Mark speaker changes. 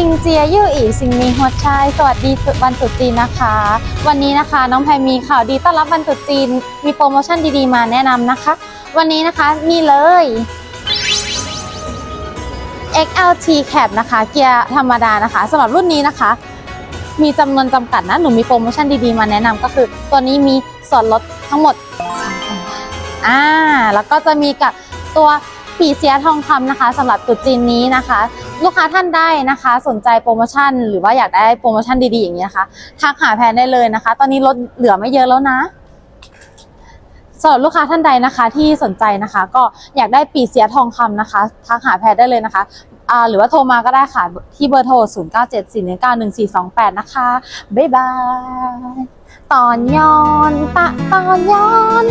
Speaker 1: ิงเจียยู่อีสิงมีหัวใจสวัสดีวันตรุษจีนนะคะ วันนี้นะคะน้องแพรมีข่าวดีต้อนรับวันตรุษจีน มีโปรโมชั่นดีๆมาแนะนำนะคะ วันนี้นะคะมีเลย XLT Cap นะคะ เกียร์ธรรมดานะคะสำหรับรุ่นนี้นะคะ มีจำนวนจำกัดนะ หนูมีโปรโมชั่นดีๆมาแนะนำก็คือ ตัวนี้มีส่วนลดทั้งหมด3แสนบาทอ่าแล้วก็จะมีกับตัว ปีเสียทองคำนะคะสำหรับตรุษจีนนี้นะคะ ลูกค้าท่านได้นะคะ สนใจโปรโมชั่น หรือว่าอยากได้โปรโมชั่นดีๆอย่างนี้นะคะทักหาแพนได้เลยนะคะ ตอนนี้ลดเหลือไม่เยอะแล้วนะสำหรับลูกค้าท่านใดนะคะที่สนใจนะคะ ก็อยากได้ปีเสียทองคำนะคะทักหาแพนได้เลยนะคะหรือว่าโทรมาก็ได้ค่ะ ที่เบอร์โทร 0 9 7 4 1 9 1 4 2 8 นะคะ บ๊ายบาย ตอนย้อน ตะตอนย้อน